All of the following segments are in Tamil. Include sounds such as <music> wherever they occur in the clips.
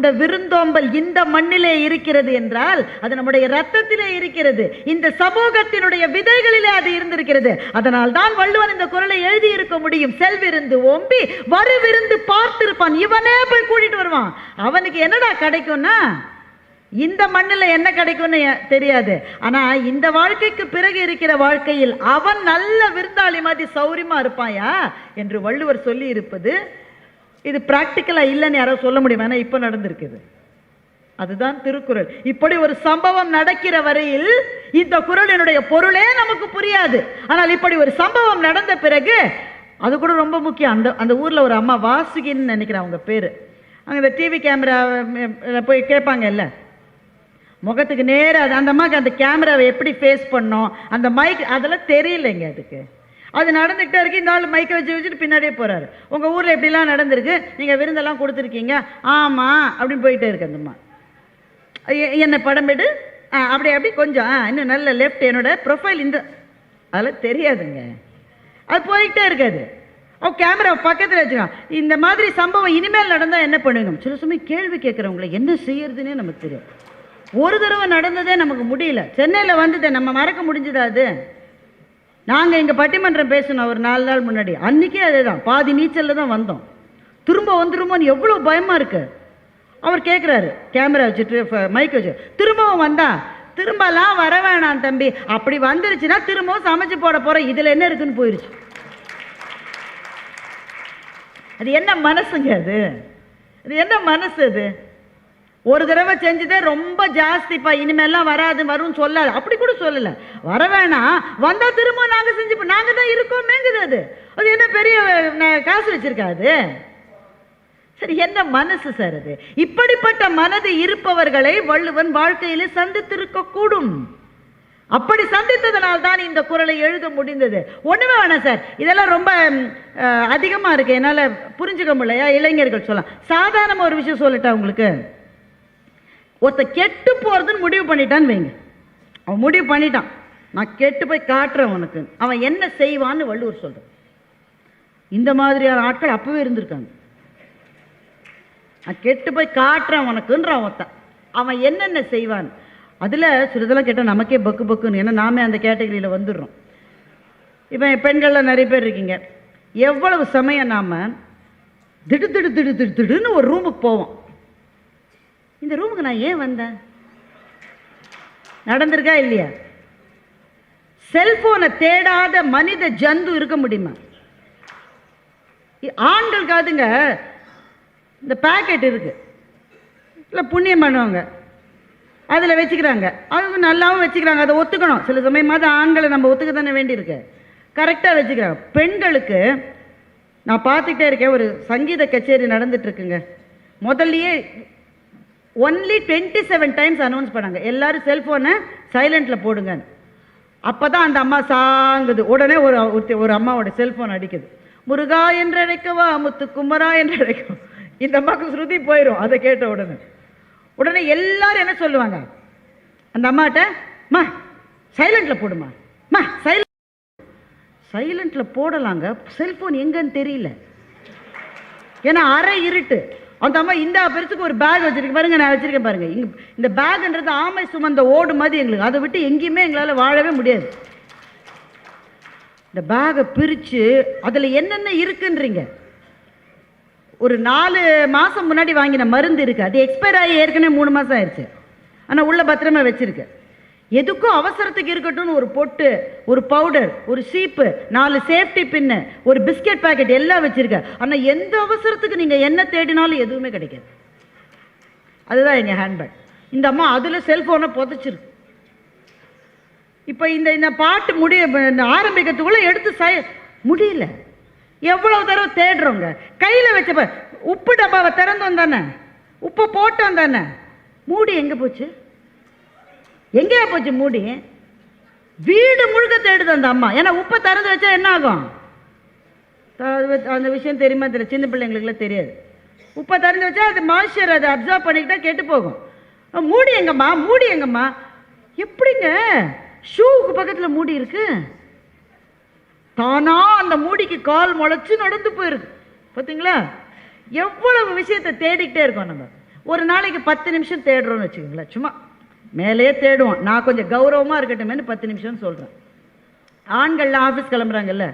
இந்த விருந்தோம்பல் இந்த மண்ணிலே இருக்கிறது என்றால் அது நம்முடைய ரத்தத்திலே இருக்கிறது. இந்த சமூகத்தினுடைய விதைகளிலே அது இருந்திருக்கிறது. அதனால் தான் வள்ளுவன் இந்த குரலை எழுதி இருக்க முடியும் செல்விருந்து ஓம்பி வரு விருந்து பார்த்திருப்பான். இவனே போய் கூட்டிட்டு வருவான். அவனுக்கு என்னடா கிடைக்கும்னா இந்த மண்ணில் என்ன கிடைக்கும்னு தெரியாது. ஆனா இந்த வாழ்க்கைக்கு பிறகு இருக்கிற வாழ்க்கையில் அவன் நல்ல விருந்தாளி மாதிரி சௌரியமாக இருப்பாயா என்று வள்ளுவர் சொல்லி இருப்பது இது ப்ராக்டிக்கலாக இல்லைன்னு யாரோ சொல்ல முடியும்? ஏன்னா இப்போ நடந்திருக்குது. அதுதான் திருக்குறள். இப்படி ஒரு சம்பவம் நடக்கிற வரையில் இந்த குறளினுடைய பொருளே நமக்கு புரியாது. ஆனால் இப்படி ஒரு சம்பவம் நடந்த பிறகு அது கூட ரொம்ப முக்கியம். அந்த அந்த ஊரில் ஒரு அம்மா வாசுகின்னு நினைக்கிறேன் அவங்க பேர். அங்கே இந்த டிவி கேமரா போய் கேட்பாங்கல்ல? முகத்துக்கு நேராக அந்த அம்மாவுக்கு அந்த கேமராவை எப்படி ஃபேஸ் பண்ணோம்? அந்த மைக் அதெல்லாம் தெரியலைங்க அதுக்கு. அது நடந்துகிட்டே இருக்கு. இந்த ஆள் மைக்கை வச்சு வச்சுட்டு பின்னாடியே போறாரு. உங்க ஊர்ல எப்படிலாம் நடந்திருக்கு. நீங்க விருந்தெல்லாம் கொடுத்துருக்கீங்க. ஆமா அப்படின்னு போயிட்டே இருக்கு அந்தம்மா என்ன படம் எடு? ஆ அப்படி அப்படி கொஞ்சம் இன்னும் நல்ல லெஃப்ட் என்னோட ப்ரொஃபைல் இந்த அதெல்லாம் தெரியாதுங்க. அது போயிட்டே இருக்காது ஓ கேமரா பக்கத்தில் வச்சுக்கான் இந்த மாதிரி சம்பவம் இனிமேல் நடந்தால் என்ன பண்ணுங்க? சில சமயம் கேள்வி கேட்குறவங்கள என்ன செய்யறதுன்னே நமக்கு தெரியும் ஒரு தடவை நடந்ததே நமக்கு முடியல. சென்னையில் வந்தது நம்ம மறக்க முடிஞ்சதா அது? நாங்கள் இங்கே பட்டிமன்றம் பேசினோம் ஒரு நாலு நாள் முன்னாடி அன்றைக்கே அதே தான் பாதி நீச்சலில் தான் வந்தோம். திரும்ப வந்துருமோன்னு எவ்வளோ பயமாக இருக்குது அவர் கேட்குறாரு கேமரா வச்சுட்டு மைக் வச்சு திரும்பவும் வந்தா திரும்பலாம் வர வேணாம் தம்பி. அப்படி வந்துருச்சுன்னா திரும்பவும் சமைச்சு போட போகிறோம் இதில் என்ன இருக்குன்னு போயிடுச்சு அது என்ன மனசுங்க அது? அது என்ன மனசு அது? ஒரு தடவை செஞ்சதே ரொம்ப ஜாஸ்திப்பா. இனிமேல்லாம் வராது வரும்னு சொல்லாது. அப்படி கூட சொல்லலை. வர வேணாம். வந்தால் திரும்ப நாங்கள் செஞ்சுப்போம் நாங்கள் தான் இருக்கோமேங்குது அது. அது என்ன பெரிய ந- காசு வச்சுருக்காது சரி என்ன மனசு சார் அது? இப்படிப்பட்ட மனது இருப்பவர்களை வள்ளுவன் வாழ்க்கையிலே சந்தித்திருக்க கூடும். அப்படி சந்தித்ததனால் தான் இந்த குரலை எழுத முடிந்தது. ஒன்றுமே வேணாம் சார். இதெல்லாம் ரொம்ப அதிகமாக இருக்குது என்னால் இருக்கு. புரிஞ்சுக்க முடியலையா? இளைஞர்கள் சொல்லலாம். சாதாரணமாக ஒரு விஷயம் சொல்லட்டா உங்களுக்கு? ஒருத்த கெட்டு போகிறதுன்னு முடிவு பண்ணிட்டான்னு வைங்க. அவன் முடிவு பண்ணிட்டான். நான் கெட்டு போய் காட்டுறேன் உனக்கு. அவன் என்ன செய்வான்னு வள்ளுவர் சொல்கிறான் இந்த மாதிரியான ஆட்கள் அப்போவே இருந்திருக்காங்க. நான் கெட்டு போய் காட்டுறேன் உனக்குன்றான் ஒருத்தன் அவன் என்னென்ன செய்வான்? அதில் சிலதெல்லாம் கேட்டால் நமக்கே பக்கு பக்குன்னு. ஏன்னா நாமே அந்த கேட்டகரியில் வந்துடுறோம். இப்போ பெண்கள்லாம் நிறைய பேர் இருக்கீங்க. எவ்வளவு சமயம் நாம் திடு திடு திடு திடு திடுன்னு ஒரு ரூமுக்கு போவோம். இந்த ரூமுக்கு நான் ஏன் வந்தேன்? நடந்திருக்கா இல்லையா? செல்போனை தேடாத மனித ஜந்து இருக்க முடியுமா? ஆண்கள் ஆண்களுக்காதுங்க இந்த பேக்கெட் இருக்கு. இல்லை புண்ணியம் பண்ணுவாங்க. அதில் வச்சுக்கிறாங்க. அது நல்லாவும் வச்சுக்கிறாங்க. அதை ஒத்துக்கணும். சில சமயமாவது ஆண்களை நம்ம ஒத்துக்க தானே வேண்டியிருக்கு. கரெக்டாக வச்சுக்கிறாங்க. பெண்களுக்கு நான் பார்த்துக்கிட்டே இருக்கேன். ஒரு சங்கீத கச்சேரி நடந்துட்டு இருக்குங்க. முதல்லையே only twenty seven times announce பண்ணாங்க. எல்லாரும் செல்ஃபோனை சைலண்டில் போடுங்க. அப்போ தான் அந்த அம்மா சாங்குது. உடனே ஒரு ஒருத்தி- ஒரு அம்மாவோட செல்ஃபோன் அடிக்குது. முருகா என்று அழைக்கவா முத்து குமரா என்று அழைக்கவா இந்த அம்மாவுக்கு ஸ்ருதி போயிடும் அதை கேட்ட உடனே. உடனே எல்லாரும் என்ன சொல்லுவாங்க? அந்த அம்மாட்ட மா சைலண்டில் போடுமா? மா சைலண்ட் சைலண்டில் போடலாங்க. செல்ஃபோன் எங்கன்னு தெரியல. ஏன்னா அரை இருட்டு. அந்த அம்மா இந்த பெருசுக்கு ஒரு பேக் வச்சிருக்கேன் பாருங்க நான் வச்சிருக்கேன் பாருங்க. இந்த பேக்ன்றது ஆமை சுமந்த ஓடு மாதிரி எங்களுக்கு. அதை விட்டு எங்கேயுமே எங்களால் வாழவே முடியாது. இந்த பேகை பிரித்து அதில் என்னென்ன இருக்குன்றீங்க? ஒரு நாலு மாதம் முன்னாடி வாங்கின மருந்து இருக்குது அது எக்ஸ்பயர் ஆகி ஏற்கனவே மூணு மாதம் ஆயிடுச்சு. ஆனால் உள்ள பத்திரமா வச்சுருக்கேன் எதுக்கும் அவசரத்துக்கு இருக்கட்டும்னு ஒரு பொட்டு ஒரு பவுடர் ஒரு சீப்பு நாலு சேஃப்டி பின்னு ஒரு பிஸ்கெட் பாக்கெட் எல்லாம் வச்சுருக்க. ஆனால் எந்த அவசரத்துக்கு நீங்கள் என்ன தேடினாலும் எதுவுமே கிடைக்காது. அதுதான் எங்கள் ஹேண்ட்பேக் இந்த அம்மா அதில் செல்ஃபோனை புதைச்சிருக்கு. இப்போ இந்த இந்த பாட்டு முடிய ஆரம்பிக்கிறதுக்குள்ளே எடுத்து சை முடியல. எவ்வளோ தடவை தேடுறோங்க. கையில் வச்சப்ப உப்பு டப்பாவை திறந்தோம் தானே? உப்பை போட்டோம் தானே? மூடி எங்கே போச்சு? எங்கேயா போச்சு மூடி? வீடு முழுக்க தேடுது அந்த அம்மா. ஏன்னா உப்பை திறந்து வச்சா என்ன ஆகும்? அந்த விஷயம் தெரியுமா தெரியல. சின்ன பிள்ளைங்களுக்குலாம் தெரியாது. உப்பை திறந்து வச்சா அது மாய்ஸ்சர் அதை அப்சர்வ் பண்ணிக்கிட்டா கெட்டு போகும். மூடி எங்கம்மா? மூடி எங்கம்மா? எப்படிங்க? ஷூவுக்கு பக்கத்தில் மூடி இருக்கு. தானா அந்த மூடிக்கு கால் முளைச்சு நடந்து போயிருக்கு. பார்த்தீங்களா எவ்வளவு விஷயத்தை தேடிக்கிட்டே இருக்கோம் நம்ம. ஒரு நாளைக்கு பத்து நிமிஷம் தேடுறோம்னு வச்சுக்கோங்களேன். சும்மா மேலேயே தேடுவோம். நான் கொஞ்சம் கௌரவமாக இருக்கட்டுமேனு பத்து நிமிஷம்னு சொல்கிறேன் ஆண்கள்லாம் ஆஃபீஸ் கிளம்புறாங்கல்ல?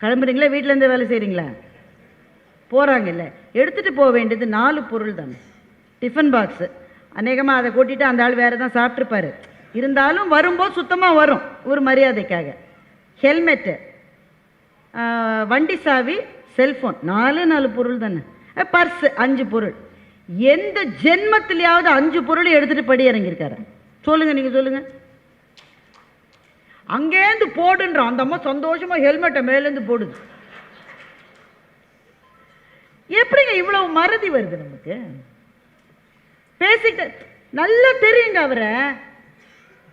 கிளம்புறீங்களா? வீட்டிலேருந்து வேலை செய்கிறீங்களா போகிறாங்கல்ல எடுத்துகிட்டு போக வேண்டியது நாலு பொருள் தானே. டிஃபன் பாக்ஸு அநேகமாக அதை கொட்டிட்டு அந்த ஆள் வேறு தான் சாப்பிட்ருப்பாரு இருந்தாலும் வரும்போது சுத்தமாக வரும் ஒரு மரியாதைக்காக. ஹெல்மெட்டு வண்டி சாவி செல்ஃபோன் நாலு நாலு பொருள் தானே. பர்ஸு அஞ்சு பொருள். எந்த ஜென்மத்திலேயாவது அஞ்சு பொருள் எடுத்துகிட்டு படி இறங்கியிருக்காரு சொல்லுங்கள் நீங்கள் சொல்லுங்கள் அங்கேருந்து போடுன்றோம் அந்த அம்மா சந்தோஷமாக ஹெல்மெட்டை மேலேருந்து போடுது. எப்படிங்க இவ்வளவு மறதி வருது நமக்கு? பேசிக்க நல்லா தெரியுங்க அவரை.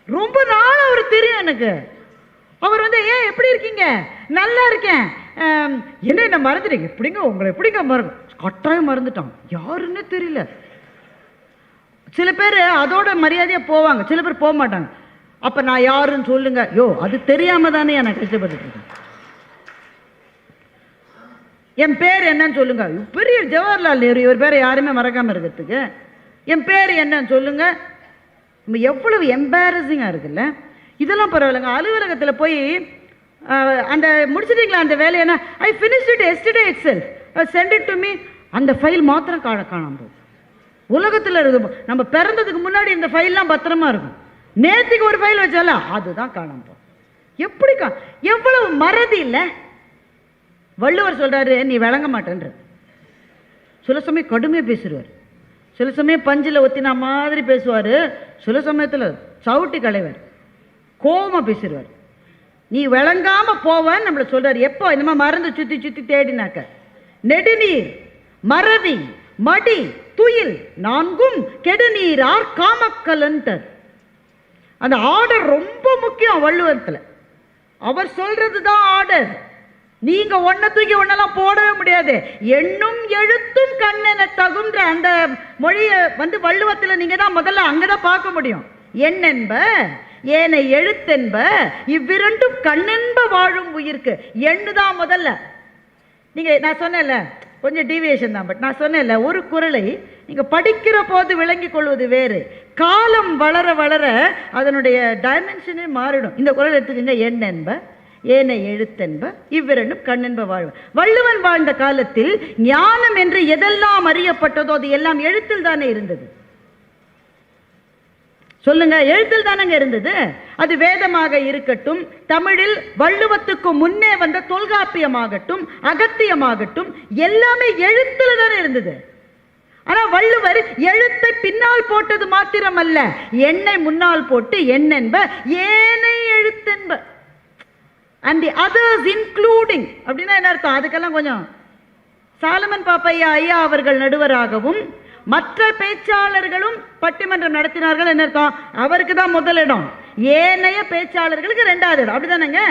ரொம்ப நாள் அவர் தெரியும் எனக்கு. அவர் வந்து ஏன் எப்படி இருக்கீங்க? நல்லா இருக்கேன். என்ன என்ன மறந்துட்டீங்க? எப்படிங்க உங்களை எப்படிங்க மறந்து. கட்டாயம் மறந்துட்டான். யாருன்னே தெரியல. சில பேர் அதோட மரியாதையாக போவாங்க. சில பேர் போக மாட்டாங்க. அப்போ நான் யாருன்னு சொல்லுங்க. யோ அது தெரியாம தானே நான் கஷ்டப்பட்டுட்டு இருக்கேன். என் பேர் என்னன்னு சொல்லுங்க. பெரிய ஜவஹர்லால் நேரு இவர் பேரை யாருமே மறக்காமல் இருக்கிறதுக்கு. என் பேர் என்னன்னு சொல்லுங்க. எவ்வளவு எம்பாரசிங்காக இருக்குல்ல? இதெல்லாம் பரவாயில்லைங்க. அலுவலகத்தில் போய் அந்த முடிச்சிட்டிங்களா அந்த வேலையை என்ன I finish it yesterday itself sent it to me அந்த ஃபைல் மாத்திரம் காண காணாம போகுது உலகத்தில் இருக்கு. நம்ம பிறந்ததுக்கு முன்னாடி இந்த ஃபைல்லாம் பத்திரமா இருக்கும். நேற்றுக்கு ஒரு ஃபைல் வச்சால அதுதான் காணாம போகும் எப்படி கா எவ்வளவு மறதி இல்லை? வள்ளுவர் சொல்கிறாரு நீ விளங்க மாட்டேன்ற. சில சமயம் கடுமையாக பேசுவார். சில சமயம் பஞ்சில் ஒத்தினா மாதிரி பேசுவார். சில சமயத்தில் சவுட்டி களைவர். கோபமாக பேசிடுவார் நீ விளங்காம போவன்னு நம்மளை சொல்றாரு. எப்போ? இந்த மாதிரி மறந்து சுற்றி சுற்றி தேடினாக்க. நெடுநீர் மறதி மடி துயில் நான்கும் கெடுநீர் ஆர் காமக்கலன்டர் அந்த ஆர்டர் ரொம்ப முக்கியம் வள்ளுவத்தில் அவர் சொல்றது தான் ஆர்டர் நீங்க ஒன்ன தூக்கி ஒன்னெல்லாம் போடவே முடியாது. எண்ணும் எழுத்தும் கண்ணென தகுன்ற அந்த மொழியை வந்து வள்ளுவத்தில் நீங்க தான் முதல்ல அங்கதான் பார்க்க முடியும். எண்ணென்ப ஏனை எழுத்தென்ப இவ்விரண்டும் கண்ணென்ப வாழும் உயிர்க்கு. எண்ணு தான் முதல்ல. நீங்கள் நான் சொன்னேன்ல கொஞ்சம் டீவியேஷன் தான் பட் நான் சொன்னேன்ல ஒரு குறளை நீங்கள் படிக்கிற போது விளங்கி கொள்வது வேறு. காலம் வளர வளர அதனுடைய டைமென்ஷனே மாறிடும். இந்த குரல் எடுத்துக்கங்க எண் என்ப ஏனை எழுத்தென்ப இவ்விரண்டும் கண்ணென்ப வாழ்வ. வள்ளுவன் வாழ்ந்த காலத்தில் ஞானம் என்று எதெல்லாம் அறியப்பட்டதோ அது எல்லாம் எழுத்தில் தானே இருந்தது. சொல்லுங்க எழுத்தில் தானங்க இருந்தது? அது வேதமாக இருக்கட்டும் தமிழில் வள்ளுவத்துக்கு முன்னே வந்த தொல்காப்பியமாகட்டும் அகத்தியமாகட்டும் எல்லாமே எழுத்துல தானே இருந்தது. ஆனா வள்ளுவர் எழுத்தை பின்னால் போட்டது மாத்திரம் அல்ல எண்ணை முன்னால் போட்டு எண்ணென்ப ஏனை எழுத்தென்ப. அண்ட் தி அதர்ஸ் இன்க்ளூடிங் அப்படின்னா என்ன அர்த்தம்? அதுக்கெல்லாம் கொஞ்சம் சாலமன் பாப்பையா ஐயா அவர்கள் நடுவராகவும் மற்ற பேச்சாளர்களும் பட்டிமன்றம் நடத்தினார்கள். என்ன அர்த்தம்? அவருக்கு தான் முதலிடம் ஏனைய பேச்சாளர்களுக்கு ரெண்டாவது இடம். அப்படிதானேங்க?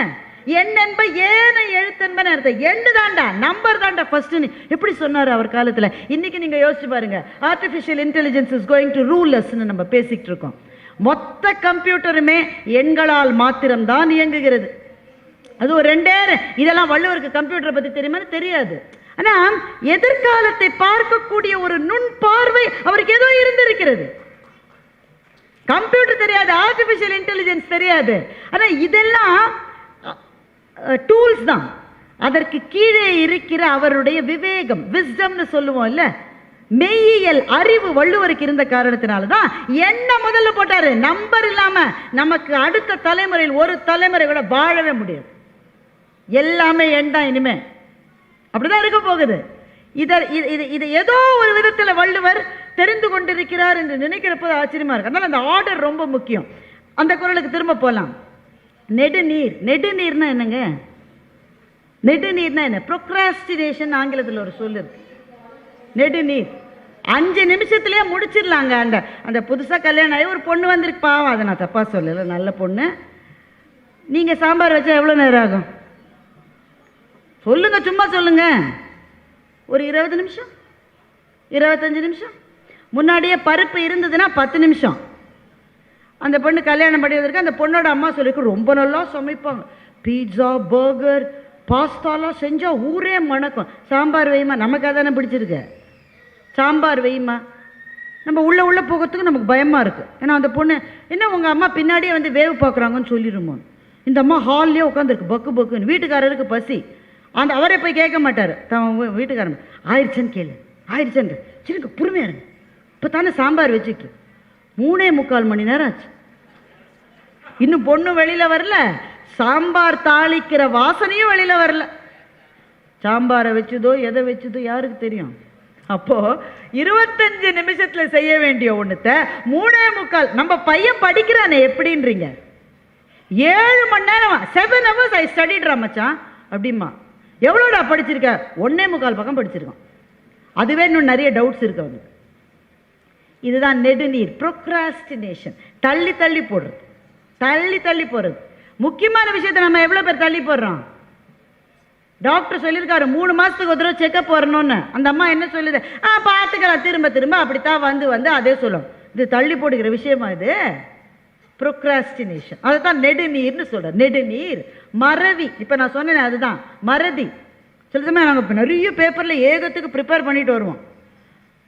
என் என்ப ஏன எழுத்தென்பன அர்த்தம். எண்டு தாண்டா நம்பர் தாண்டா ஃபர்ஸ்ட் எப்படி சொன்னார் அவர் காலத்தில்? இன்னைக்கு நீங்கள் யோசிச்சு பாருங்க. Artificial intelligence is going to ரூலஸ்ன்னு நம்ம பேசிக்கிட்டு இருக்கோம். மொத்த கம்ப்யூட்டருமே எண்களால் மாத்திரம்தான் இயங்குகிறது. அது ஒரு ரெண்டே இதெல்லாம் வள்ளுவருக்கு கம்ப்யூட்டரை பற்றி தெரியுமான்னு தெரியாது. ஆனால் எதிர்காலத்தை பார்க்கக்கூடிய ஒரு நுண் பார்வை அவருக்கு ஏதோ இருந்திருக்கிறது. கம்ப்யூட்டர் தெரியாது ஆர்டிஃபிஷியல் இன்டெலிஜென்ஸ் தெரியாது. ஆனால் இதெல்லாம் டூல்ஸ் தான். அதற்கு கீழே இருக்கிற அவருடைய விவேகம் விஸ்டம்னு சொல்லுவோம் இல்ல மெய்யியல் அறிவு வள்ளுவருக்கு இருந்த காரணத்தினால தான் என்ன முதல்ல போட்டாரு? நம்பர் இல்லாம நமக்கு அடுத்த தலைமுறையில் ஒரு தலைமுறை கூட வாழவே முடியாது. எல்லாமே எண் இனிமே? அப்படிதான் இருக்க போகுது. இதை இது இது இது ஏதோ ஒரு விதத்தில் வள்ளுவர் தெரிந்து கொண்டிருக்கிறார் என்று நினைக்கிறப்போ ஆச்சரியமா இருக்கு. அதனால் அந்த ஆர்டர் ரொம்ப முக்கியம். அந்த குரலுக்கு திரும்ப போகலாம் நெடுநீர் நெடுநீர்னா என்னங்க? நெடுநீர்னா என்ன? ப்ரொக்ராஸ்டினேஷன் ஆங்கிலத்தில் ஒரு சொல் இருக்கு. நெடுநீர். அஞ்சு நிமிஷத்துலேயே முடிச்சிடலாங்க. அந்த அந்த புதுசாக கல்யாணம் ஆகி ஒரு பொண்ணு வந்திருக்கு. பாவம் அதை நான் தப்பாக சொல்லலை. நல்ல பொண்ணு. நீங்கள் சாம்பார் வச்சா எவ்வளோ நேரம் ஆகும்? சொல்லுங்க சும்மா சொல்லுங்க. ஒரு இருபது நிமிஷம்? இருபத்தஞ்சு நிமிஷம்? முன்னாடியே பருப்பு இருந்ததுன்னா பத்து நிமிஷம். அந்த பொண்ணு கல்யாணம் பண்ணியதற்கு அந்த பொண்ணோட அம்மா சொல்லிக்கு ரொம்ப நல்லா சமைப்பாங்க. பீட்சா பர்கர் பாஸ்தாலாம் செஞ்சால் ஊரே மணக்கும். சாம்பார் வைமா நமக்கு அதானே பிடிச்சிருக்கு. சாம்பார் வைமா நம்ம உள்ளே உள்ளே போகிறதுக்கு நமக்கு பயமாக இருக்குது ஏன்னா அந்த பொண்ணு என்ன உங்கள் அம்மா பின்னாடியே வந்து வேவு பார்க்குறாங்கன்னு சொல்லிடுமோ? இந்த அம்மா ஹால்லேயே உட்காந்துருக்கு பக்கு பக்குன்னு. வீட்டுக்காரருக்கு பசி. அந்த அவரே போய் கேட்க மாட்டார். தன் வீ- வீட்டுக்காரன். ஆயிடுச்சேன்னு கேளு. ஆயிடுச்சுன்ற. சரிங்க பொறுமையா இருங்க இப்போ தானே சாம்பார் வச்சுக்கு மூணே முக்கால் மணி நேரம் ஆச்சு. இன்னும் பொண்ணு வெளியில் வரல. சாம்பார் தாளிக்கிற வாசனையும் வெளியில் வரல. சாம்பாரை வச்சதோ எதை வச்சதோ யாருக்கு தெரியும்? அப்போ இருபத்தஞ்சு நிமிஷத்தில் செய்ய வேண்டிய ஒன்றுத்த மூணே முக்கால் நம்ம பையன் படிக்கிறானே எப்படின்றீங்க? ஏழு மணி நேரம்? செவன் ஹவர்ஸ் ஐ ஸ்டடிடுறா மச்சான். அப்படிமா எவ்வளோடா படிச்சிருக்க? ஒன்னே முக்கால் பக்கம் படிச்சிருக்கோம். அதுவே இன்னும் நிறைய டவுட்ஸ் இருக்கு அவனுக்கு. இதுதான் நெடுநீர் ப்ரொக்ராஸ்டினேஷன் தள்ளி தள்ளி போடுறது. தள்ளி தள்ளி போடுறது. முக்கியமான விஷயத்தை நம்ம எவ்வளோ பேர் தள்ளி போடுறோம்? டாக்டர் சொல்லியிருக்காரு மூணு மாதத்துக்கு ஒரு தடவை செக்கப் வரணும்னு. அந்த அம்மா என்ன சொல்லுது? ஆ பார்த்துக்கலாம். திரும்ப திரும்ப அப்படித்தான் வந்து வந்து அதே சொல்லும். இது தள்ளி போடுகிற விஷயமா இது? ப்ரொக்ராஸ்டினேஷன் அதுதான் நெடுநீர்னு சொல்கிறேன் நெடுநீர் மறவி இப்போ நான் சொன்னேனே அதுதான். மறதி. சில சமயம் நாங்கள் இப்போ நிறைய பேப்பரில் ஏகத்துக்கு ப்ரிப்பேர் பண்ணிட்டு வருவோம்.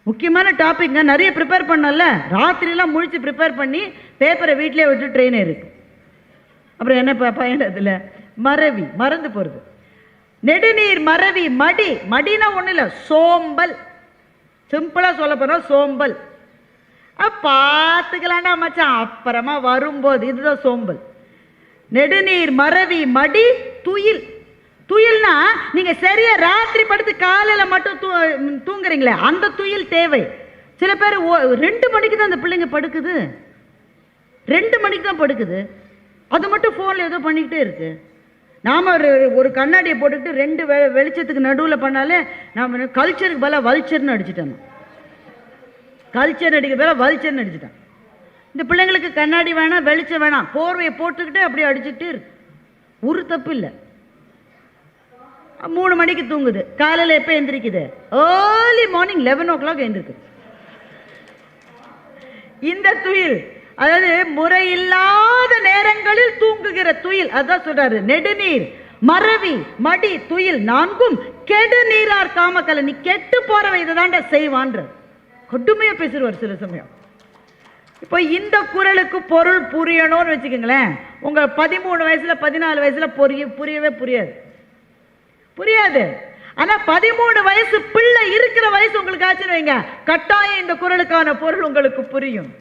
முக்கியமான டாபிக்ங்க நிறைய ப்ரிப்பேர் பண்ணல ராத்திரிலாம் முழிச்சு ப்ரிப்பேர் பண்ணி பேப்பரை வீட்டிலே விட்டு ட்ரெயின் இருக்கு அப்புறம் என்ன ப- பயன் அதில்? மறவி மறந்து போகிறது நெடுநீர் மறவி மடி. மடினா ஒன்றும் இல்லை சோம்பல். சிம்பிளாக சொல்ல போனால் சோம்பல். அ, பார்த்துக்கலாம்டா மச்சான். அப்புறமா வரும்போது இதுதான் சோம்பல். நெடுநீர் மறவி மடி துயில். துயில்னா நீங்கள் சரியாக ராத்திரி படுத்து காலையில் மட்டும் தூ தூங்குறீங்களே அந்த துயில் தேவை. சில பேர் ஓ- ரெண்டு மணிக்கு தான் அந்த பிள்ளைங்க படுக்குது. ரெண்டு மணிக்கு தான் படுக்குது. அது மட்டும் ஃபோனில் ஏதோ பண்ணிக்கிட்டே இருக்கு. நாம் ஒரு ஒரு கண்ணாடியை போட்டுக்கிட்டு ரெண்டு வெ வெளிச்சத்துக்கு நடுவில் பண்ணாலே நாம் கல்ச்சருக்கு பல வல்ச்சர்னு அடிச்சிட்டோம் கல்ச்சர் அடிக்கிற பேர வல்ச்சர்னு அடிச்சுட்டான் இந்த பிள்ளைங்களுக்கு கண்ணாடி வேணாம் வெளிச்சம் வேணாம் போர்வையை போட்டுக்கிட்டு அப்படியே அடிச்சுட்டு இருக்கு. ஒரு தப்பு இல்லை. மூணு மணிக்கு தூங்குது. காலையில் எப்போ எந்திரிக்குது? Early morning eleven o'clock எந்திரிக்குது. இந்த துயில் அதாவது முறையில்லாத நேரங்களில் தூங்குகிற துயில் அதான் சொல்றாரு நெடுநீர் மறவி மடி துயில் நான்கும் கெடு நீரார் காமக்கலை நீ கெட்டு போறவை இதுதான்டா தாண்டா கொடுமையாக பேசிடுவார் சில சமயம். இப்போ இந்த குரலுக்கு பொருள் புரியணும்னு வச்சுக்கோங்களேன். உங்கள் பதிமூணு வயசில் பதினாலு வயசில் புரிய புரியவே புரியாது. புரியாது. ஆனால் பதிமூணு வயசு பிள்ளை இருக்கிற வயசு உங்களுக்கு ஆச்சுன்னு வைங்க. கட்டாயம் இந்த குரலுக்கான பொருள் உங்களுக்கு புரியும்.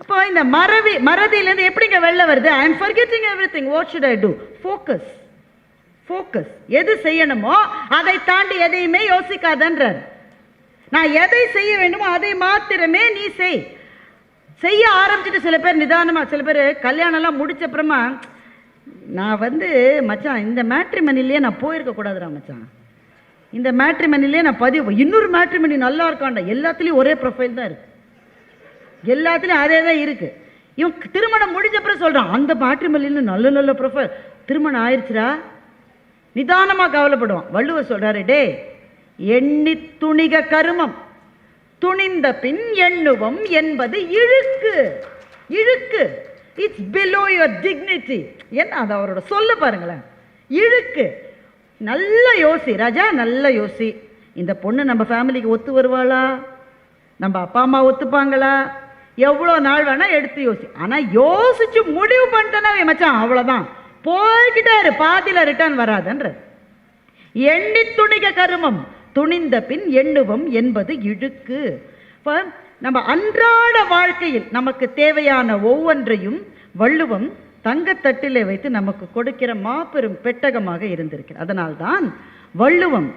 அப்போ இந்த மறவி மறதியிலேருந்து எப்படிங்க வெளில வருது? I am forgetting everything what should I do focus focus எது செய்யணுமோ அதை தாண்டி எதையுமே யோசிக்காதன்றார். நான் எதை செய்ய வேண்டுமோ அதை மாத்திரமே நீ செய். செய்ய ஆரம்பிச்சுட்டு சில பேர் நிதானமாக சில பேர் கல்யாணம்லாம் முடிச்ச அப்புறமா நான் வந்து மச்சான் இந்த மேட்ரிமனிலேயே நான் போயிருக்க மச்சான். இந்த மேட்ரிமனிலே நான் பதிவு இன்னொரு மேட்ரிமனி நல்லா இருக்காண்டா எல்லாத்துலேயும் ஒரே ப்ரொஃபைல் தான் இருக்கு. எல்லாத்துலேயும் அதே தான் இருக்குது இவன் திருமணம் முடிஞ்சப்பறம் சொல்கிறான் அந்த மேட்ரிமனியில் நல்ல நல்ல ப்ரொஃபைல் திருமணம் ஆயிடுச்சுடா நிதானமாக கவலைப்படுவான். வள்ளுவர் சொல்கிறாரு டே எண்ணி துணிக கருமம். துணிந்த பின் எண்ணுவம் என்பது இழுக்கு. இழுக்கு. இட்ஸ் பிலோ யுவர் டிக்னிட்டி என்ன அது அவரோட சொல்ல பாருங்களேன். இழுக்கு. நல்ல யோசி. ராஜா நல்ல யோசி. இந்த பொண்ணு நம்ம ஃபேமிலிக்கு ஒத்து வருவாளா? நம்ம அப்பா அம்மா ஒத்துப்பாங்களா? எவ்வளோ நாள் வேணால் எடுத்து யோசி. ஆனால் யோசிச்சு முடிவு பண்ணிட்டேன்னா மச்சான். அவ்வளோதான் போய்கிட்டே இரு. பாதியில் ரிட்டர்ன் வராதுன்ற. எண்ணி துணிக கருமம். துணிந்த பின் எண்ணுவம் என்பது இழுக்கு. இப்போ நம்ம அன்றாட வாழ்க்கையில் நமக்கு தேவையான ஒவ்வொன்றையும் வள்ளுவம் தங்கத்தட்டிலே வைத்து நமக்கு கொடுக்கிற மாபெரும் பெட்டகமாக இருந்திருக்கிறது அதனால்தான் வள்ளுவம்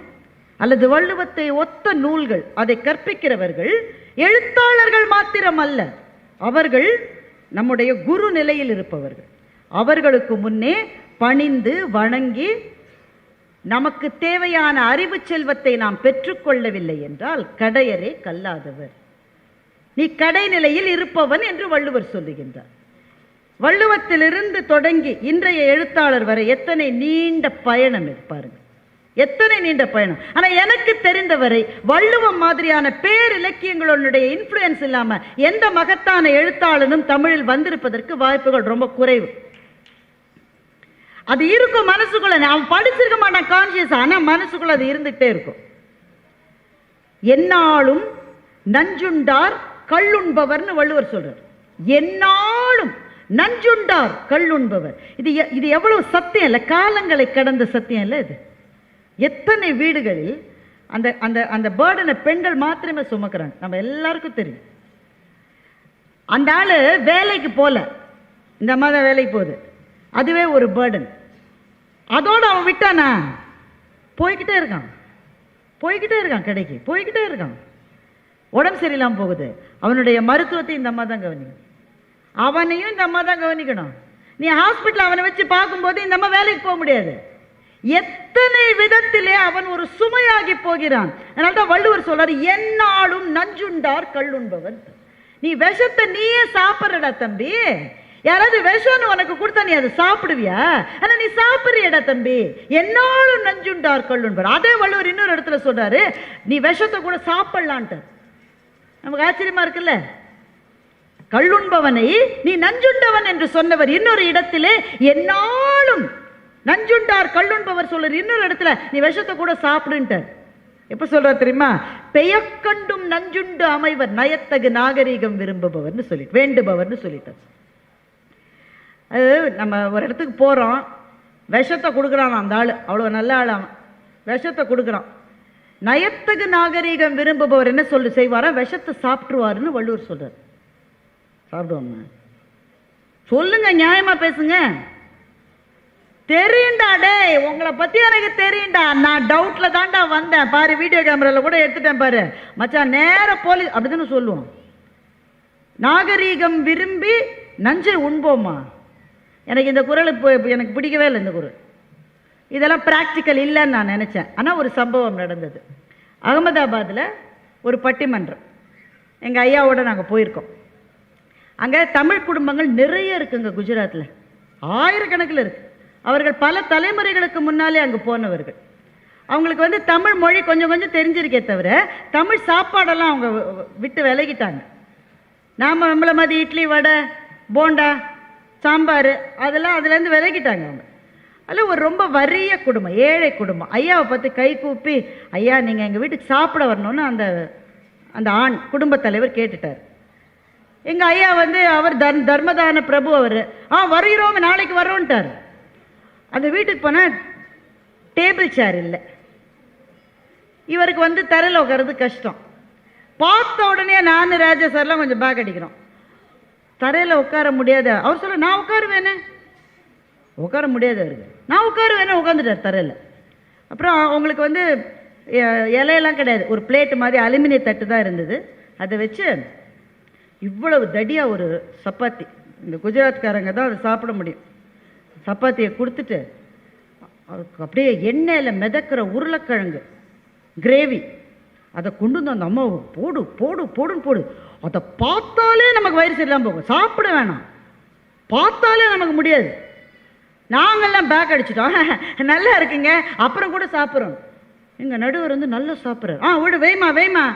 அல்லது வள்ளுவத்தை ஒத்த நூல்கள் அதை கற்பிக்கிறவர்கள் எழுத்தாளர்கள் மாத்திரம் அல்ல அவர்கள் நம்முடைய குரு நிலையில் இருப்பவர்கள். அவர்களுக்கு முன்னே பணிந்து வணங்கி நமக்கு தேவையான அறிவு செல்வத்தை நாம் பெற்றுக்கொள்ளவில்லை என்றால் கடையரே கல்லாதவர். நீ கடைநிலையில் இருப்பவன் என்று வள்ளுவர் சொல்லுகின்றார். வள்ளுவத்திலிருந்து தொடங்கி இன்றைய எழுத்தாளர் வரை எத்தனை நீண்ட பயணம் இருப்பாருங்க எத்தனை நீண்ட பயணம். ஆனால் எனக்கு தெரிந்தவரை வள்ளுவம் மாதிரியான பேர் இலக்கியங்களுடைய இன்ஃப்ளூயன்ஸ் இல்லாமல் எந்த மகத்தான எழுத்தாளனும் தமிழில் வந்திருப்பதற்கு வாய்ப்புகள் ரொம்ப குறைவு. அது இருக்கும் மனசுக்குள்ள. அவன் படிச்சிருக்க மாட்டான் கான்சியஸ் ஆனா மனசுக்குள்ள அது இருந்துகிட்டே இருக்கும். என்னாலும் நஞ்சுண்டார் கள்ளுண்பவர்னு வள்ளுவர் சொல்றார். என்னாலும் நஞ்சுண்டார் கள்ளுண்பவர் இது இது எவ்வளவு சத்தியம் இல்லை? காலங்களை கடந்த சத்தியம் இல்லை இது? எத்தனை வீடுகளில் அந்த அந்த அந்த பேர்டனை பெண்கள் மாத்திரமே சுமக்கிறாங்க. நம்ம எல்லாருக்கும் தெரியும். அந்த ஆளு வேலைக்கு போல. இந்த அம்மா தான் வேலைக்கு போகுது. அதுவே ஒரு பேர்டன் அதோடு அவன் விட்டானா? போய்கிட்டே இருக்கான். போய்கிட்டே இருக்கான் கடைக்கு. போய்கிட்டே இருக்கான். உடம்பு சரியில்லாமல் போகுது. அவனுடைய மருத்துவத்தை இந்த அம்மா தான் கவனிக்கணும். அவனையும் இந்த அம்மா தான் கவனிக்கணும். நீ ஹாஸ்பிட்டல் அவனை வச்சு பார்க்கும்போது இந்த அம்மா வேலைக்கு போக முடியாது. எத்தனை விதத்திலே அவன் ஒரு சுமையாகி போகிறான். அதனால தான் வள்ளுவர் சொல்றாரு என்னாலும் நஞ்சுண்டார் கள்ளுண்பவன் நீ விஷத்தை நீயே சாப்பிட்றடா தம்பி. யாராவது விஷம்னு உனக்கு கொடுத்தா நீ அதை சாப்பிடுவியா? ஆனா நீ சாப்பிட்றியடா தம்பி. என்னாலும் நஞ்சுண்டார் கள்ளுண்பர் அதே வள்ளுவர் இன்னொரு இடத்துல சொல்றாரு நீ விஷத்தை கூட சாப்பிடலான்ட்டு. நமக்கு ஆச்சரியமா இருக்குல்ல? கள்ளுண்பவனை நீ நஞ்சுண்டவன் என்று சொன்னவர் இன்னொரு இடத்திலே என்னாலும் நஞ்சுண்டார் கள்ளுண்பவர் சொல்றார் இன்னொரு இடத்துல நீ விஷத்தை கூட சாப்பிடுன்ட்டார் எப்ப சொல்கிறார் தெரியுமா? பெயக்கண்டும் நஞ்சுண்டு அமைவர் நயத்தகு நாகரீகம் விரும்புபவர்னு சொல்லிட்டு வேண்டுபவர்னு சொல்லிட்டார். அது நம்ம ஒரு இடத்துக்கு போகிறோம் விஷத்தை கொடுக்குறான் அந்த ஆள். அவ்வளோ நல்ல ஆள் அவன். விஷத்தை கொடுக்குறான். நயத்துக்கு நாகரீகம் விரும்புபவர் என்ன சொல்லு? செய்வாரா? விஷத்தை சாப்பிட்ருவாருன்னு வள்ளுவர் சொல்கிறார் சாப்பிடுவோம்மா சொல்லுங்க நியாயமாக பேசுங்க. தெரியும்டா டேய் உங்களை பற்றி எனக்கு தெரியும்டா நான் டவுட்டில் தான்டா வந்தேன். பாரு வீடியோ கேமராவில் கூட எடுத்துட்டேன் பாரு. மச்சான் நேர போலீஸ் அப்படிதானே சொல்லுவோம். நாகரீகம் விரும்பி நஞ்சை உண்போம்மா எனக்கு இந்த குரல் இப்போ எனக்கு பிடிக்கவே இல்லை இந்த குரல். இதெல்லாம் ப்ராக்டிக்கல் இல்லைன்னு நான் நினச்சேன். ஆனால் ஒரு சம்பவம் நடந்தது. அகமதாபாத்தில் ஒரு பட்டிமன்றம். எங்கள் ஐயாவோட நாங்கள் போயிருக்கோம். அங்கே தமிழ் குடும்பங்கள் நிறைய இருக்குங்க குஜராத்தில் ஆயிரக்கணக்கில் இருக்குது அவர்கள் பல தலைமுறைகளுக்கு முன்னாலே அங்கே போனவர்கள். அவங்களுக்கு வந்து தமிழ் மொழி கொஞ்சம் கொஞ்சம் தெரிஞ்சிருக்கே தவிர தமிழ் சாப்பாடெல்லாம் அவங்க விட்டு விலகிட்டாங்க. நாம் நம்மளை மாதிரி இட்லி வடை போண்டா சாம்பார் அதெல்லாம் அதுலேருந்து விலகிட்டாங்க அவங்க. அதில் ஒரு ரொம்ப வறிய குடும்பம் ஏழை குடும்பம். ஐயாவை பார்த்து கை கூப்பி ஐயா நீங்கள் எங்கள் வீட்டுக்கு சாப்பிட வரணும்னு அந்த அந்த ஆண் குடும்பத் தலைவர் கேட்டுட்டார். எங்கள் ஐயா வந்து அவர் தர் தர்மதான பிரபு அவர். ஆ வருகிறோம் நாளைக்கு வரோன்ட்டார் அந்த வீட்டுக்கு போனால் டேபிள் சேர் இல்லை. இவருக்கு வந்து தரையில் உட்காரது கஷ்டம். பார்த்த உடனே நான் ராஜா சார்லாம் கொஞ்சம் பேக் அடிக்கிறோம். தரையில் உட்கார முடியாத. அவர் சொல்ல நான் உட்காருவேனே. உட்கார முடியாது அவருக்கு நான் உட்காருவேனே. உட்காந்துட்டார் தரையில். அப்புறம் அவங்களுக்கு வந்து எ- இலையெல்லாம் கிடையாது. ஒரு பிளேட்டு மாதிரி அலுமினிய தட்டு தான் இருந்தது. அதை வச்சு இவ்வளவு தடியாக ஒரு சப்பாத்தி. இந்த குஜராத்காரங்க தான் அதை சாப்பிட முடியும். சப்பாத்தியை கொடுத்துட்டு அப்படியே எண்ணெயில் மிதக்கிற உருளைக்கிழங்கு கிரேவி. அதை கொண்டு வந்து அந்த அம்மா போடு போடு போடுன்னு போடு. அதை பார்த்தாலே நமக்கு வயிறு சரியில்லாமல் போகும். சாப்பிட வேணாம். பார்த்தாலே நமக்கு முடியாது. நாங்கள்லாம் பேக் அடிச்சிட்டோம். <laughs> நல்லா இருக்குங்க. அப்புறம் கூட சாப்பிட்றோம். எங்கள் நடுவர் வந்து நல்லா சாப்பிட்றாரு. ஆ விடு வெய்மா வெய்மா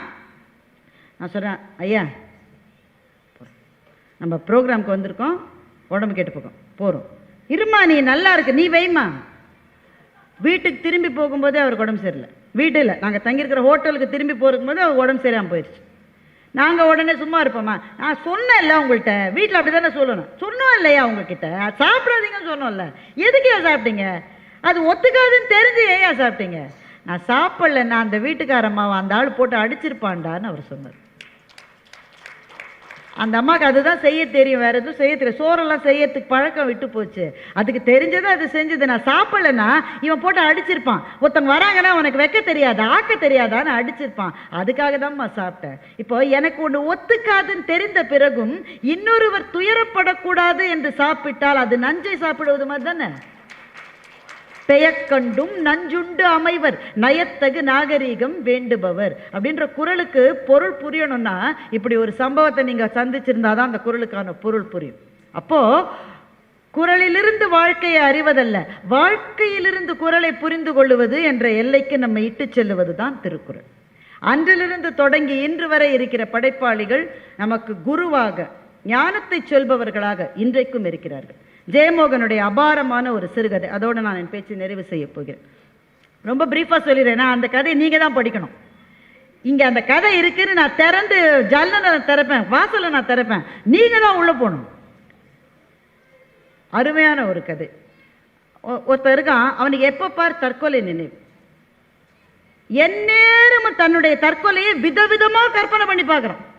நான் சொல்கிறேன் ஐயா நம்ம ப்ரோக்ராம்க்கு வந்திருக்கோம். உடம்பு கேட்டு போகும். போகிறோம் இருமா நீ நல்லா இருக்கு. நீ வைமா. வீட்டுக்கு திரும்பி போகும்போதே அவருக்கு உடம்பு சரியில்லை. வீடு இல்லை நாங்கள் தங்கியிருக்கிற ஹோட்டலுக்கு திரும்பி போது அவர் உடம்பு சரியாமல் போயிடுச்சு. நாங்கள் உடனே சும்மா இருப்போமா? நான் சொன்னேன்ல உங்கள்கிட்ட வீட்டில் அப்படி தானே சொல்லணும். சொன்னோம் இல்லையா உங்ககிட்ட? சாப்பிடாதீங்கன்னு சொன்னோம்ல. எதுக்கு ஏன் சாப்பிட்டீங்க? அது ஒத்துக்காதுன்னு தெரிஞ்சு ஏன் சாப்பிட்டீங்க? நான் சாப்பிடல. நான் அந்த வீட்டுக்காரம்மாவை அந்த ஆள் போட்டு அடிச்சிருப்பான்டான்னு அவர் சொன்னார். அந்த அம்மாவுக்கு அதுதான் செய்ய தெரியும் வேற எதுவும் செய்ய தெரியும் சோறெல்லாம் செய்யறதுக்கு பழக்கம் விட்டு போச்சு. அதுக்கு தெரிஞ்சதை அது செஞ்சது. நான் சாப்பிடலன்னா இவன் போட்டு அடிச்சிருப்பான். ஒருத்தவங்க வராங்கன்னா உனக்கு வைக்க தெரியாதா ஆக்க தெரியாதான்னு அடிச்சிருப்பான். அதுக்காக தான்மா சாப்பிட்டேன். இப்போ எனக்கு ஒன்று ஒத்துக்காதுன்னு தெரிந்த பிறகும் இன்னொருவர் துயரப்படக்கூடாது என்று சாப்பிட்டால் அது நஞ்சை சாப்பிடுவது மாதிரி தானே? பெயக்கண்டும் நஞ்சுண்டு அமைவர் நயத்தகு நாகரீகம் வேண்டுபவர். அப்படின்ற குறளுக்கு பொருள் புரியணும்னா இப்படி ஒரு சம்பவத்தை நீங்கள் சந்திச்சிருந்தாதான் அந்த குரலுக்கான பொருள் புரியும். அப்போ குறளிலிருந்து வாழ்க்கையை அறிவதல்ல வாழ்க்கையிலிருந்து குறளை புரிந்து கொள்ளுவது என்ற எல்லைக்கு நம்ம இட்டு செல்லுவது தான் திருக்குறள். அன்றிலிருந்து தொடங்கி இன்று வரை இருக்கிற படைப்பாளிகள் நமக்கு குருவாக ஞானத்தை சொல்பவர்களாக இன்றைக்கும் இருக்கிறார்கள். ஜெயமோகனுடைய அபாரமான ஒரு சிறுகதை. அதோடு நான் என் பேச்சு நிறைவு செய்ய போகிறேன். ரொம்ப ப்ரீஃபாக சொல்லிடுறேன். நான் அந்த கதையை நீங்கள் தான் படிக்கணும். இங்கே அந்த கதை இருக்குன்னு நான் திறந்து ஜல்லனை நான் திறப்பேன். வாசலை நான் திறப்பேன். நீங்கள் தான் உள்ளே போகணும். அருமையான ஒரு கதை. ஒ- இருக்கான். அவனுக்கு எப்போ பார் தற்கொலை நினைவு? எந்நேரமும் தன்னுடைய தற்கொலையை விதவிதமாக கற்பனை பண்ணி பார்க்குறான்.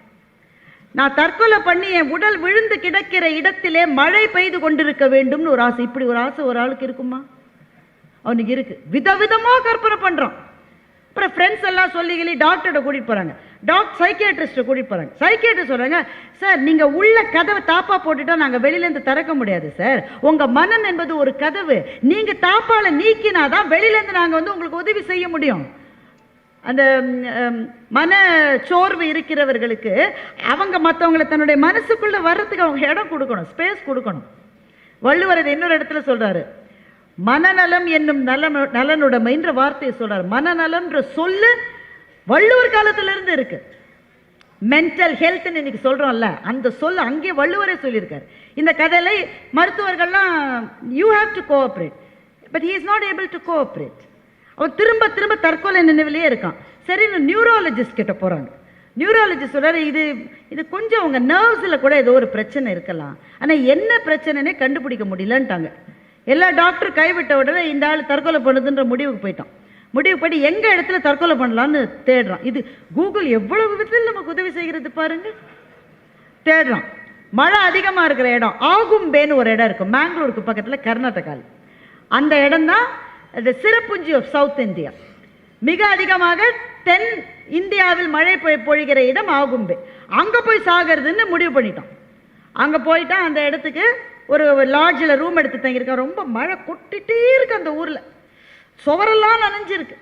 நான் தற்கொலை பண்ணி என் உடல் விழுந்து கிடக்கிற இடத்திலே மழை பெய்து கொண்டிருக்க வேண்டும்னு ஒரு ஆசை. இப்படி ஒரு ஆசை ஒரு ஆளுக்கு இருக்குமா? அவனுக்கு இருக்கு. விதவிதமாக கற்பனை பண்ணுறான் அப்புறம் ஃப்ரெண்ட்ஸ் எல்லாம் சொல்லி கிளி டாக்டர்கிட்ட கூட்டிட்டு போகிறாங்க டாக்டர் சைக்கியாட்ரிஸ்ட்டை கூட்டிட்டு போகிறாங்க சைக்கியாட்ரிஸ்ட் சொல்கிறாங்க சார் நீங்கள் உள்ள கதவை தாப்பா போட்டுட்டா நாங்கள் வெளியிலேருந்து திறக்க முடியாது சார் உங்கள் மனம் என்பது ஒரு கதவு. நீங்கள் தாப்பால நீக்கினா தான் வெளியிலேருந்து நாங்கள் வந்து உங்களுக்கு உதவி செய்ய முடியும். அந்த மன சோர்வு இருக்கிறவர்களுக்கு அவங்க மற்றவங்களை தன்னுடைய மனசுக்குள்ள வர்றதுக்கு அவங்க இடம் கொடுக்கணும் ஸ்பேஸ் கொடுக்கணும். வள்ளுவர் இன்னொரு இடத்துல சொல்றாரு மனநலம் என்னும் நலம் நலனுடைமைன்ற வார்த்தையை சொல்கிறார் மனநலம்ன்ற சொல்லு வள்ளுவர் காலத்துல இருந்து இருக்கு மென்டல் ஹெல்த்னு இன்னைக்கு சொல்றோம்ல அந்த சொல் அங்கே வள்ளுவரே சொல்லியிருக்காரு. இந்த கதையில மருத்துவர்கள்லாம் you have to cooperate but he is not able to cooperate அவன் திரும்ப திரும்ப தற்கொலை நினைவிலேயே இருக்கான். சரி நியூரோலஜிஸ்ட் கிட்ட போகிறாங்க நியூரோலஜிஸ்ட் சொல்றாரு இது இது கொஞ்சம் அவங்க நர்வ்ஸில் கூட ஏதோ ஒரு பிரச்சனை இருக்கலாம். ஆனால் என்ன பிரச்சனைனே கண்டுபிடிக்க முடியலன்ட்டாங்க. எல்லா டாக்டர் கைவிட்ட உடனே இந்த ஆள் தற்கொலை பண்ணுதுன்ற முடிவுக்கு போயிட்டான். முடிவு படி எங்கள் இடத்துல தற்கொலை பண்ணலான்னு தேடுறான். இது கூகுள் எவ்வளவு விதத்தில் நமக்கு உதவி செய்கிறது பாருங்க. தேடுறான். மழை அதிகமாக இருக்கிற இடம் ஆகும்பேன்னு ஒரு இடம் இருக்கும் மேங்களூருக்கு பக்கத்தில் கர்நாடகாவில் அந்த இடம் தான் அது சிறப்புஞ்சி ஆஃப் சவுத் இந்தியா மிக அதிகமாக தென் இந்தியாவில் மழை பொ பொழிகிற இடம் ஆகும்பே. அங்கே போய் சாகிறதுன்னு முடிவு பண்ணிட்டோம். அங்கே போயிட்டா அந்த இடத்துக்கு ஒரு லாட்ஜில் ரூம் எடுத்து தங்கியிருக்கேன் ரொம்ப மழை கொட்டிட்டே இருக்கு அந்த ஊரில். சுவரெல்லாம் நனைஞ்சிருக்கு.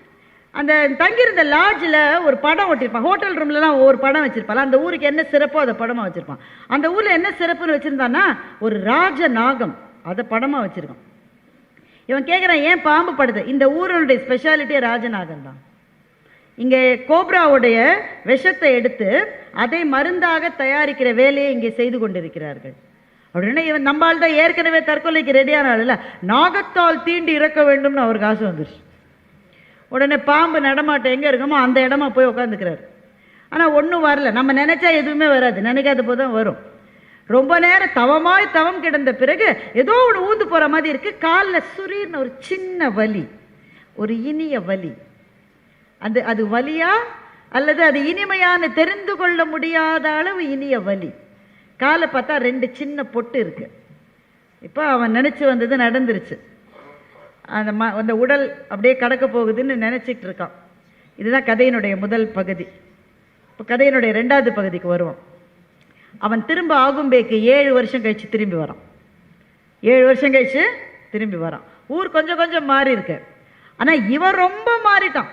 அந்த தங்கியிருந்த லாட்ஜில் ஒரு படம் ஒட்டியிருப்பான் ஹோட்டல் ரூம்லலாம் ஒரு படம் வச்சுருப்பாள்? அந்த ஊருக்கு என்ன சிறப்போ அதை படமாக வச்சுருப்பான். அந்த ஊரில் என்ன சிறப்புன்னு வச்சுருந்தான்னா ஒரு ராஜ நாகம் அதை படமாக வச்சுருக்கான். இவன் கேட்குறான் ஏன் பாம்பு படுது? இந்த ஊருடைய ஸ்பெஷாலிட்டியே ராஜநாகம் தான். இங்கே கோப்ராவுடைய விஷத்தை எடுத்து அதை மருந்தாக தயாரிக்கிற வேலையை இங்கே செய்து கொண்டிருக்கிறார்கள். உடனே இவன் நம்மால் தான் ஏற்கனவே தற்கொலைக்கு ரெடியான ஆள் நாகத்தால் தீண்டி இறக்க வேண்டும்னு அவருக்கு ஆசை வந்துருச்சு. உடனே பாம்பு நடமாட்டம் எங்கே இருக்குமோ அந்த இடமா போய் உட்காந்துக்கிறாரு ஆனால் ஒன்றும் வரல. நம்ம நினச்சா எதுவுமே வராது. நினைக்காத போது தான் வரும். ரொம்ப நேரம் தவமாய் தவம் கிடந்த பிறகு ஏதோ ஒன்று ஊந்து போகிற மாதிரி இருக்குது காலில் சுரீர்னு ஒரு சின்ன வலி ஒரு இனிய வலி. அது அது வலியா? அல்லது அது இனிமையான தெரிந்து கொள்ள முடியாத அளவு இனிய வலி. காலை பார்த்தா ரெண்டு சின்ன பொட்டு இருக்கு. இப்போ அவன் நினச்சி வந்தது நடந்துருச்சு. அந்த ம அந்த உடல் அப்படியே கடக்க போகுதுன்னு நினச்சிட்டு இருக்கான். இதுதான் கதையினுடைய முதல் பகுதி. இப்போ கதையினுடைய ரெண்டாவது பகுதிக்கு வருவோம். அவன் திரும்ப ஆகும்பேக்கு ஏழு வருஷம் கழித்து திரும்பி வரான். ஏழு வருஷம் கழிச்சு திரும்பி வரான். ஊர் கொஞ்சம் கொஞ்சம் மாறி இருக்கு. ஆனால் இவன் ரொம்ப மாறிட்டான்.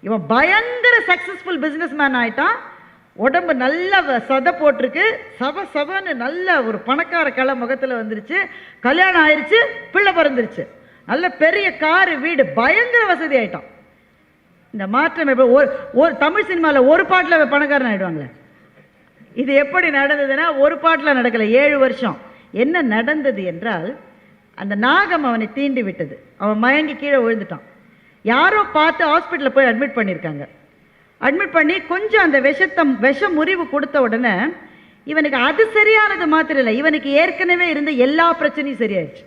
இவன் பயங்கர சக்ஸஸ்ஃபுல் பிஸ்னஸ் மேன் ஆயிட்டான். உடம்பு நல்ல வ- சதை போட்டிருக்கு. சப சபன்னு நல்ல ஒரு பணக்கார கலை முகத்தில் வந்துருச்சு. கல்யாணம் ஆயிடுச்சு பிள்ளை பிறந்துருச்சு. நல்ல பெரிய காரு வீடு பயங்கர வசதி ஆயிட்டான். இந்த மாற்றம் எப்படி ஒரு ஒரு தமிழ் சினிமாவில் ஒரு பாட்டில் பணக்காரன் ஆயிடுவாங்களே? இது எப்படி நடந்ததுன்னா ஒரு பாட்டில் நடக்கலை ஏழு வருஷம். என்ன நடந்தது என்றால் அந்த நாகம் அவனை தீண்டி விட்டது. அவன் மயங்கி கீழே விழுந்துட்டான். யாரோ பார்த்து ஹாஸ்பிட்டலில் போய் அட்மிட் பண்ணியிருக்காங்க அட்மிட் பண்ணி கொஞ்சம் அந்த விஷத்தம் விஷ முறிவு கொடுத்த உடனே இவனுக்கு அது சரியானது மாத்திரம் இல்லை. இவனுக்கு ஏற்கனவே இருந்த எல்லா பிரச்சனையும் சரியாயிடுச்சு.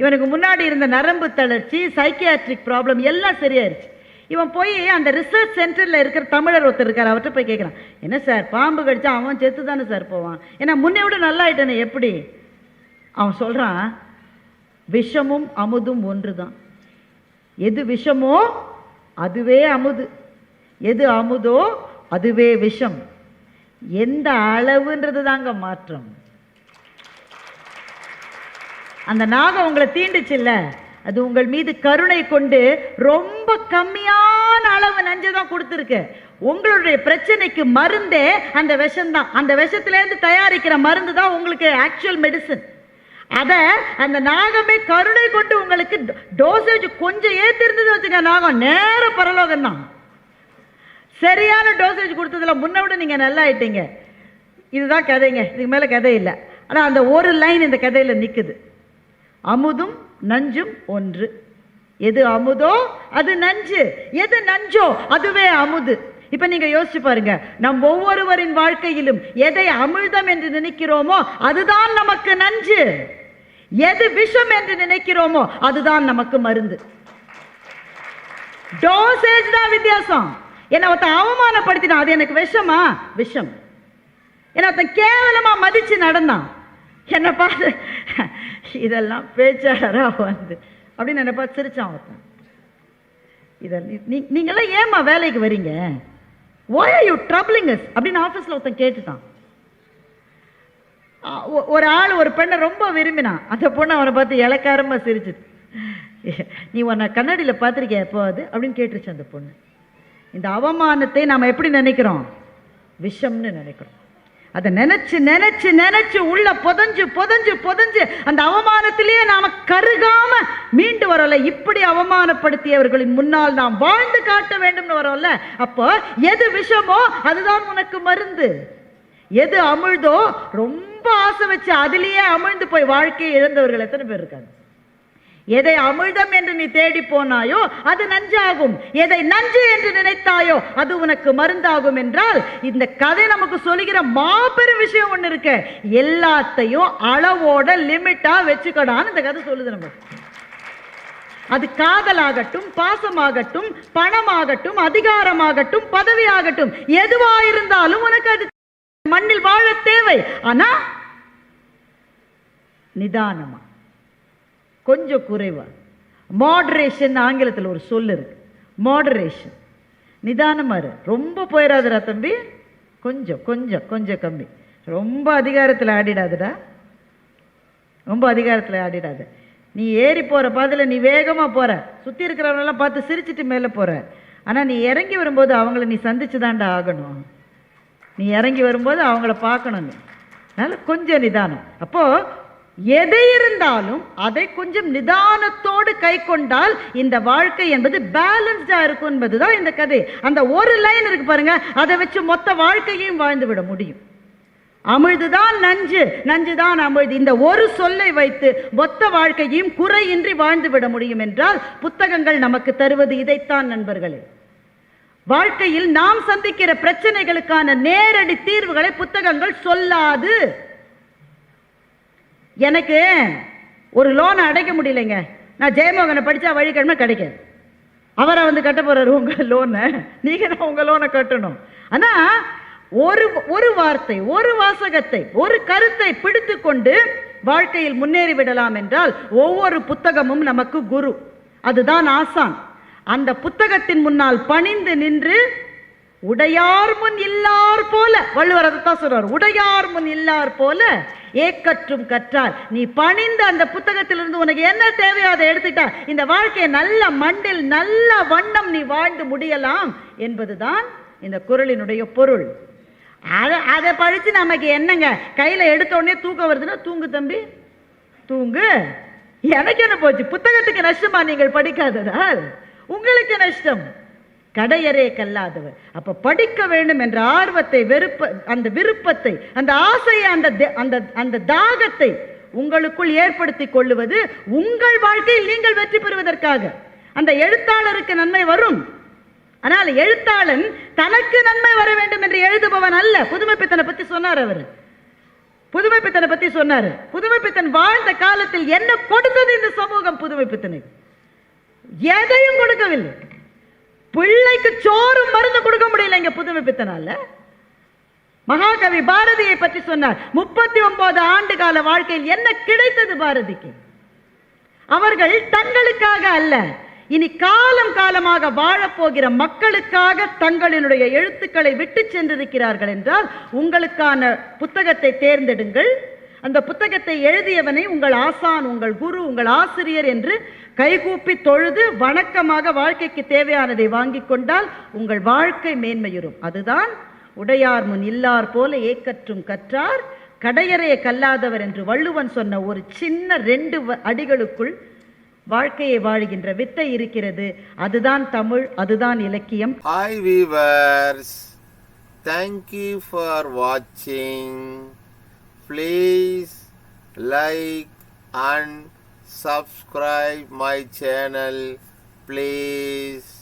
இவனுக்கு முன்னாடி இருந்த நரம்பு தளர்ச்சி சைக்கியாட்ரிக் ப்ராப்ளம் எல்லாம் சரியாயிருச்சு இவன் போய் அந்த ரிசர்ச் சென்டரில் இருக்கிற தமிழர் ஒருத்தர் இருக்கார் அவர்கிட்ட போய் கேட்குறான் என்ன சார் பாம்பு கடிச்சா அவன் செத்து தானே சார் போவான்? ஏன்னா முன்னே விட நல்லா ஆயிட்டானே எப்படி? அவன் சொல்கிறான் விஷமும் அமுதும் ஒன்று தான் எது விஷமோ அதுவே அமுது. எது அமுதோ அதுவே விஷம். எந்த அளவுன்றது தாங்க மாற்றம். அந்த நாகம் உங்களை தீண்டுச்சுல்ல? அது உங்கள் மீது கருணை கொண்டு ரொம்ப கம்மியான அளவு நஞ்சை தான் கொடுத்துருக்கு. உங்களுடைய பிரச்சனைக்கு மருந்தே அந்த விஷம்தான் அந்த விஷத்துலேருந்து தயாரிக்கிற மருந்து தான் உங்களுக்கு ஆக்சுவல் மெடிசன் அதை அந்த நாகமே கருணை கொண்டு உங்களுக்கு டோசேஜ் கொஞ்சம் ஏற்றிருந்தது வச்சுங்க நாகம். நேர பரலோகம் தான். சரியான டோசேஜ் கொடுத்ததுல முன்ன விட நீங்கள் நல்லா ஆயிட்டீங்க. இதுதான் கதைங்க. இதுக்கு மேலே கதை இல்லை. ஆனால் அந்த ஒரு லைன் இந்த கதையில் நிற்குது அமுதும் நஞ்சும் ஒன்று. எது அமுதோ அது நஞ்சு. எது நஞ்சோ அதுவே அமுது. இப்போ நீங்கள் யோசிச்சு பாருங்க. நம் ஒவ்வொருவரின் வாழ்க்கையிலும் எதை அமிழ்தம் என்று நினைக்கிறோமோ அதுதான் நமக்கு நஞ்சு. எது விஷம் என்று நினைக்கிறோமோ அதுதான் நமக்கு மருந்து. டோசேஜ் தான் வித்தியாசம். என்னை ஒருத்தன் அவமானப்படுத்தினான். அது எனக்கு விஷமா? விஷம். என்னை ஒருத்தன் கேவலமா மதிச்சு நடந்தான். என்னை பார்த்து இதெல்லாம் பேச்சாளராக வந்து. அப்படின்னு என்னை பார்த்து சிரிச்சான் ஒருத்தன். இதை நீ- நீங்கெல்லாம் ஏம்மா வேலைக்கு வரீங்க? ஒய் ஆர் யூ troubling அப்படின்னு ஆஃபீஸில் ஒருத்தன் கேட்டுட்டான். ஒ- ஒரு ஆள் ஒரு பெண்ணை ரொம்ப விரும்பினான். அந்த பொண்ணு அவனை பார்த்து இலக்காரமாக சிரிச்சுது. நீ உன்னை கண்ணாடியில் பார்த்துருக்கிய எப்போ அது? அப்படின்னு கேட்டுருச்சு அந்த பொண்ணு. இந்த அவமானத்தை நாம் எப்படி நினைக்கிறோம்? விஷம்னு நினைக்கிறோம். அதை நினைச்சு நினைச்சு நினைச்சு உள்ள புதஞ்சு புதஞ்சு புதஞ்சு அந்த அவமானத்திலேயே நாம கருகாம மீண்டு வரோம்ல. இப்படி அவமானப்படுத்தியவர்களின் முன்னால் நாம் வாழ்ந்து காட்ட வேண்டும்னு வரோம்ல. அப்போ எது விஷமோ அதுதான் உனக்கு மருந்து. எது அமிழ்தோ ரொம்ப ஆசை வச்சு அதுலேயே அமிழ்ந்து போய் வாழ்க்கையை இழந்தவர்கள் எத்தனை பேர் இருக்காங்க? எதை அமிழ்தம் என்று நீ தேடி போனாயோ அது நஞ்சாகும். எதை நஞ்சு என்று நினைத்தாயோ அது உனக்கு மருந்தாகும் என்றால் இந்த கதை நமக்கு சொல்லுகிற மாபெரும் விஷயம் ஒன்று இருக்கு. எல்லாத்தையும் அளவோட லிமிட்டா வச்சுக்கடான்னு இந்த கதை சொல்லுது நம்ம அது காதலாகட்டும் பாசமாகட்டும் பணமாகட்டும் அதிகாரமாகட்டும் பதவியாகட்டும் எதுவா இருந்தாலும் உனக்கு அது மண்ணில் வாழ தேவை. ஆனா நிதானமா. கொஞ்சம் குறைவா? மாடரேஷன் ஆங்கிலத்தில் ஒரு சொல் இருக்கு. மாடரேஷன் நிதானமாக இரு. ரொம்ப போயிடாதடா தம்பி. கொஞ்சம் கொஞ்சம் கொஞ்சம் கம்மி. ரொம்ப அதிகாரத்தில் ஆடிடாதடா ரொம்ப அதிகாரத்தில் ஆடிடாத நீ ஏறி போகிற பாதையில் நீ வேகமாக போகிற சுற்றி இருக்கிறவங்களெல்லாம் பார்த்து சிரிச்சிட்டு மேலே போகிற ஆனால் நீ இறங்கி வரும்போது அவங்கள நீ சந்திச்சு தாண்டா ஆகணும். நீ இறங்கி வரும்போது அவங்கள பார்க்கணும் அதனால் கொஞ்சம் நிதானம். அப்போது எது இருந்தாலும் அதை கொஞ்சம் நிதானத்தோடு கை கொண்டால் இந்த வாழ்க்கை என்பது பேலன்ஸ்டா இருக்கும் என்பதுதான் இந்த கதை. அந்த ஒரு லைன் இருக்கு பாருங்க அதை வச்சு மொத்த வாழ்க்கையையும் வாழ்ந்து விட முடியும். அமிழ்துதான் நஞ்சு நஞ்சுதான் அமிழ்து. இந்த ஒரு சொல்லை வைத்து மொத்த வாழ்க்கையையும் குறையின்றி வாழ்ந்து விட முடியும் என்றால் புத்தகங்கள் நமக்கு தருவது இதைத்தான் நண்பர்களே. வாழ்க்கையில் நாம் சந்திக்கிற பிரச்சனைகளுக்கான நேரடி தீர்வுகளை புத்தகங்கள் சொல்லாது. எனக்கு ஒரு லோனை அடைக்க முடியலைங்க. நான் ஜெயமோகனை படித்தா வழிக்கிழமை கிடைக்காது. அவரை வந்து கட்ட போகிறாரு உங்கள் லோனை நீங்கள் தான் உங்கள் லோனை கட்டணும். ஆனால் ஒரு ஒரு வார்த்தை ஒரு வாசகத்தை ஒரு கருத்தை பிடித்து கொண்டு வாழ்க்கையில் முன்னேறி விடலாம் என்றால் ஒவ்வொரு புத்தகமும் நமக்கு குரு. அதுதான் ஆசான். அந்த புத்தகத்தின் முன்னால் பணிந்து நின்று உடையார் முன் இல்லார் போல வள்ளுவர் அதைத்தான் சொல்றார் உடையார் முன் இல்லார் போல ஏக்கற்றும் கற்றார். நீ பணிந்த அந்த புத்தகத்திலிருந்து உனக்கு என்ன தேவையோ அதை எடுத்துட்டா இந்த வாழ்க்கையை நல்ல மண்டில் நல்ல வண்ணம் நீ வாழ்ந்து முடியலாம் என்பதுதான் இந்த குரலினுடைய பொருள். அதை அதை படித்து நமக்கு என்னங்க? கையில் எடுத்தோடனே தூக்கம் வருதுன்னா தூங்கு தம்பி தூங்கு. எனக்கு என்ன போச்சு? புத்தகத்துக்கு நஷ்டமா நீங்கள் படிக்காததால்? உங்களுக்கு நஷ்டம். கடையரே கல்லாதவர் அப்ப படிக்க வேண்டும் என்ற ஆர்வத்தை வெறுப்ப அந்த விருப்பத்தை அந்த ஆசையை அந்த த- அந்த அந்த தாகத்தை உங்களுக்குள் ஏற்படுத்தி கொள்ளுவது உங்கள் வாழ்க்கையில் நீங்கள் வெற்றி பெறுவதற்காக. அந்த எழுத்தாளருக்கு நன்மை வரும். ஆனால் எழுத்தாளன் தனக்கு நன்மை வர வேண்டும் என்று எழுதுபவன் அல்ல. புதுமைப்பித்தனை பத்தி சொன்னார் அவர். புதுமைப்பித்தனை பத்தி சொன்னாரு. புதுமைப்பித்தன் வாழ்ந்த காலத்தில் என்ன கொடுத்தது இந்த சமூகம் புதுமைப்பித்தனுக்கு எதையும் கொடுக்கவில்லை. பிள்ளைக்கு சோறும் மருந்து கொடுக்க முடியல இங்க புதுமைப்பித்தனால. மகாகவி பாரதியை பற்றி சொன்னார் முப்பத்தி ஒன்பது ஆண்டு கால வாழ்க்கையில் என்ன கிடைத்தது பாரதிக்கு? அவர்கள் தங்களுக்காக அல்ல இனி காலம் காலமாக வாழப்போகிற மக்களுக்காக தங்களினுடைய எழுத்துக்களை விட்டு சென்றிருக்கிறார்கள் என்றால் உங்களுக்கான புத்தகத்தை தேர்ந்தெடுங்கள். அந்த புத்தகத்தை எழுதியவனை உங்கள் ஆசான் உங்கள் குரு உங்கள் ஆசிரியர் என்று கைகூப்பி தொழுது வணக்கமாக வாழ்க்கைக்கு தேவையானதை வாங்கி கொண்டால் உங்கள் வாழ்க்கை மேன்மையுறும். அதுதான் உடையார் முன் இல்லார் போல ஏக்கற்றும் கற்றார். கடையறைய கல்லாதவர் என்று வள்ளுவன் சொன்ன ஒரு சின்ன ரெண்டு அடிகளுக்குள் வாழ்க்கையை வாழ்கின்ற வித்தை இருக்கிறது. அதுதான் தமிழ் அதுதான் இலக்கியம். Hi viewers thank you for வாட்சிங் please like and subscribe my channel, please.